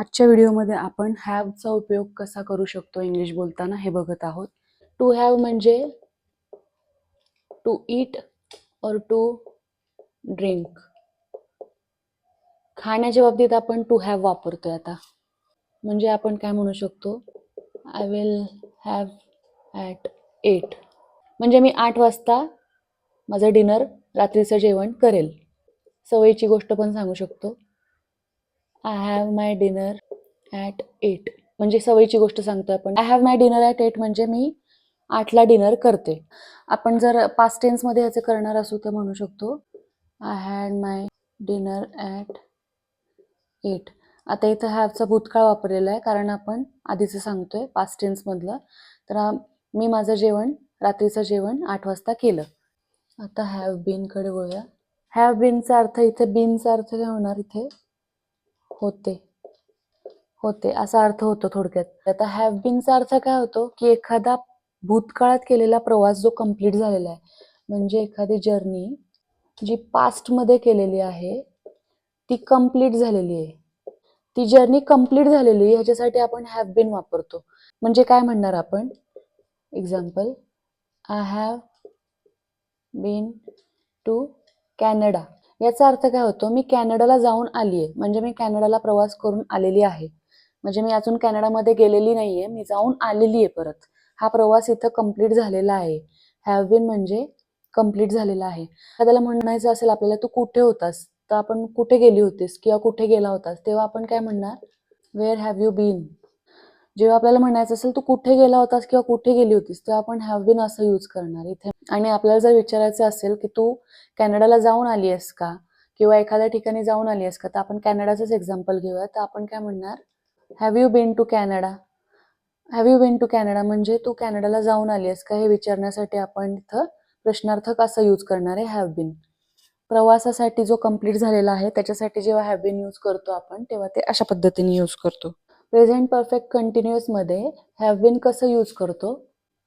आजच्या व्हिडिओमध्ये आपण हॅवचा उपयोग कसा करू शकतो इंग्लिश बोलताना हे बघत आहोत. टू हॅव म्हणजे टू ईट और टू ड्रिंक खाण्याच्या बाबतीत आपण टू हॅव वापरतोय आता. म्हणजे आपण काय म्हणू शकतो? I will have at eight म्हणजे मी आठ वाजता माझं डिनर रात्रीचं जेवण करेल. सवयीची गोष्ट पण सांगू शकतो. I have my dinner at eight म्हणजे सवयीची गोष्ट सांगतो आपण. I have my dinner at eight म्हणजे मी आठला डिनर करते. आपण जर पास्ट टेन्समध्ये याचं करणार असू तर म्हणू शकतो I had my dinner at eight आता इथं हॅवचा भूतकाळ वापरलेला आहे कारण आपण आधीचं सांगतोय पास्ट टेन्समधलं तर मी माझं जेवण रात्रीचं जेवण आठ वाजता केलं. आता हॅव बीनकडे वळूया. हॅव बीनचा अर्थ इथे बीनचा अर्थ काय होणार इथे? होते. होते असा अर्थ होतो थोडक्यात. आता हॅव बीनचा अर्थ काय होतो की एखादा भूतकाळात केलेला प्रवास जो कंप्लीट झालेला आहे म्हणजे एखादी जर्नी जी पास्टमध्ये केलेली आहे ती कंप्लीट झालेली आहे. ती जर्नी कंप्लीट झालेली आहे ह्याच्यासाठी आपण हॅव बीन वापरतो. म्हणजे काय म्हणणार आपण? Example I have been to Canada याचा अर्थ काय होतो मी कॅनडाला जाऊन आली आहे म्हणजे मी कॅनडाला प्रवास करून आलेली आहे. म्हणजे मी अजून कॅनडामध्ये गेलेली नाहीये मी जाऊन आलेली आहे परत. हा प्रवास इथं कंप्लीट झालेला आहे. हॅव बीन म्हणजे कंप्लीट झालेला आहे. त्याला म्हणायचं असेल आपल्याला तू कुठे होतास? तर आपण कुठे गेली होतीस किंवा कुठे गेला होतास? तेव्हा आपण काय म्हणणार? वेअर हॅव यू बीन जेव्हा आपल्याला म्हणायचं असेल तू कुठे गेला होतास किंवा कुठे गेली होतीस? तेव्हा आपण हॅव बीन असं यूज करणार इथे. आणि आपल्याला जर विचारायचं असेल की तू कॅनडाला जाऊन आली आहेस का? किंवा एखाद्या ठिकाणी जाऊन आली आहेस का? तर आपण कॅनडाचंच एक्झाम्पल घेऊया. तर आपण काय म्हणणार? Have you been to Canada have you been to Canada म्हणजे तू कॅनडाला जाऊन आली आहेस का? हे विचारण्यासाठी आपण इथं प्रश्नार्थक असं यूज करणार आहे हॅव बीन प्रवासासाठी जो कंप्लीट झालेला आहे त्याच्यासाठी जेव्हा हॅव बीन यूज करतो आपण तेव्हा ते अशा पद्धतीने यूज करतो. प्रेझेंट परफेक्ट कंटिन्युअसमध्ये हॅव बीन कसं यूज करतो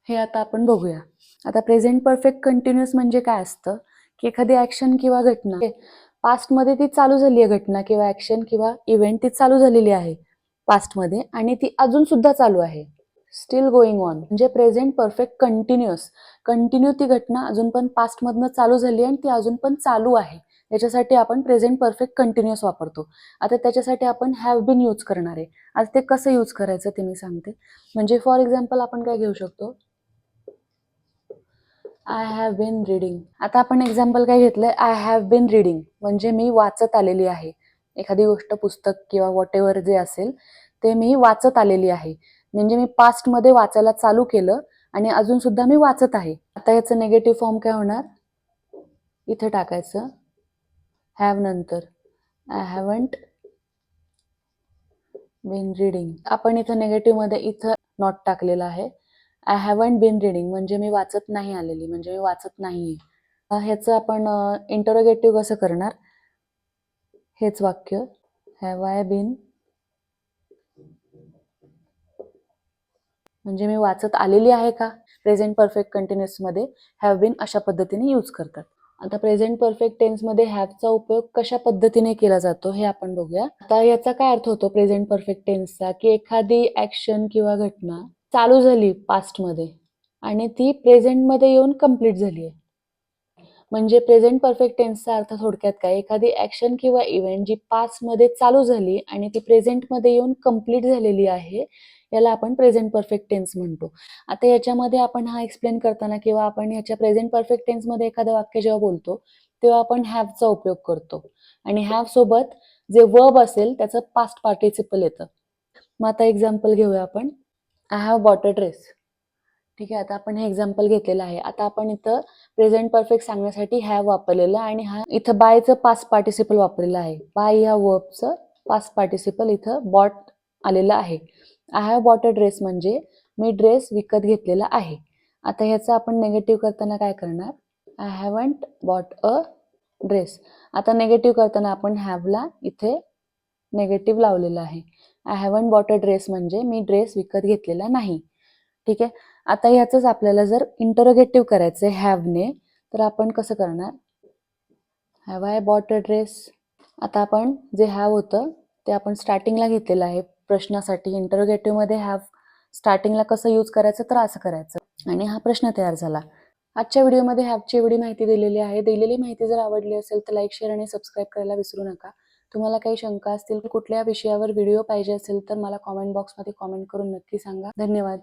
हे आता आपण बघूया. आता प्रेझेंट परफेक्ट कंटिन्युअस म्हणजे काय असतं? की एखादी ॲक्शन किंवा घटना पास्टमध्ये ती चालू झाली आहे घटना किंवा ॲक्शन किंवा इव्हेंट ती चालू झालेली आहे पास्टमध्ये आणि ती अजून सुद्धा चालू आहे. स्टील गोईंग ऑन म्हणजे प्रेझेंट परफेक्ट कंटिन्युअस. कंटिन्यू ती घटना अजून पण पास्टमधनं चालू झाली आणि ती अजून पण चालू आहे. याच्यासाठी आपण प्रेझेंट परफेक्ट कंटिन्युअस वापरतो. आता त्याच्यासाठी आपण हॅव बीन यूज करणार आहे. आज ते कसं यूज करायचं ते मी सांगते. म्हणजे फॉर एक्झाम्पल आपण काय घेऊ शकतो? आय हॅव बीन रिडिंग आता आपण एक्झाम्पल काय घेतलंय? आय हॅव बीन रिडिंग म्हणजे मी वाचत आलेली आहे. एखादी गोष्ट पुस्तक किंवा वॉट एव्हर जे असेल ते मी वाचत आलेली आहे. म्हणजे मी पास्टमध्ये वाचायला चालू केलं आणि अजून सुद्धा मी वाचत आहे. आता याचं नेगेटिव्ह फॉर्म काय होणार? इथे टाकायचं. हॅव नंतर. आय हॅवंट बीन रिडिंग आपण इथं निगेटिव्हमध्ये इथं नॉट टाकलेलं आहे. आय हॅवंट बीन रिडिंग म्हणजे मी वाचत नाही आलेली म्हणजे मी वाचत नाहीये. ह्याचं आपण इंटरोगेटिव्ह कसं करणार? हेच वाक्य. हॅव आय बीन म्हणजे मी वाचत आलेली आहे का? प्रेझेंट परफेक्ट कंटिन्युअसमध्ये हॅव बीन अशा पद्धतीने यूज करतात. आता प्रेझेंट परफेक्ट टेन्समध्ये हॅवचा उपयोग कशा पद्धतीने केला जातो हे आपण बघूया. आता याचा काय अर्थ होतो प्रेझेंट परफेक्ट टेन्सचा की एखादी ऍक्शन किंवा घटना चालू झाली पास्टमध्ये आणि ती प्रेझेंटमध्ये येऊन कंप्लीट झाली आहे. म्हणजे प्रेझेंट परफेक्ट टेन्सचा अर्थ थोडक्यात काय? एखादी ऍक्शन किंवा इव्हेंट जी पास्टमध्ये चालू झाली आणि ती प्रेझेंटमध्ये येऊन कंप्लीट झालेली आहे याला आपण प्रेझेंट परफेक्ट टेन्स म्हणतो. आता याच्यामध्ये आपण हा एक्सप्लेन करताना किंवा आपण ह्याच्या प्रेझेंट परफेक्ट टेन्समध्ये एखादं वाक्य जेव्हा बोलतो तेव्हा आपण हॅवचा उपयोग करतो. आणि हॅव सोबत जे वर्ब असेल त्याचं पास्ट पार्टिसिपल येतं. मग आता एक्झाम्पल घेऊया आपण. I have bought a dress ठीक आहे आता आपण हे एक्झाम्पल घेतलेलं आहे. आता आपण इथं प्रेझेंट परफेक्ट सांगण्यासाठी हॅव वापरलेलं आणि हा इथं बायचं पास पार्टिसिपल वापरलेलं आहे. बाय ह्या वर्बचं पास पार्टिसिपल इथं बॉट आलेलं आहे. I have bought a dress म्हणजे मी ड्रेस विकत घेतलेला आहे. आता ह्याचं आपण नेगेटिव्ह करताना काय करणार? I haven't bought a dress आता नेगेटिव्ह करताना आपण हॅवला इथे नेगेटिव्ह लावलेलं आहे. I haven't bought a dress म्हणजे मी ड्रेस विकत घेतलेला नाही. ठीक आहे? आता ह्याचंच आपल्याला जर इंटरोगेटिव्ह करायचं आहे हॅवने तर आपण कसं करणार? Have I bought a dress आता आपण जे हॅव होतं ते आपण स्टार्टिंगला घेतलेलं आहे. प्रश्नासाठी इंटरोगेटिव्हमध्ये हॅव स्टार्टिंगला कसं यूज करायचं तर असं करायचं. आणि हा प्रश्न तयार झाला. आजच्या व्हिडिओमध्ये हॅवची एवढी माहिती दिलेली आहे. दिलेली माहिती जर आवडली असेल तर लाईक शेअर आणि सबस्क्राईब करायला विसरू नका. तुम्हाला काही शंका असतील कुठल्या विषयावर व्हिडिओ पाहिजे असेल तर मला कॉमेंट बॉक्समध्ये कॉमेंट करून नक्की सांगा. धन्यवाद.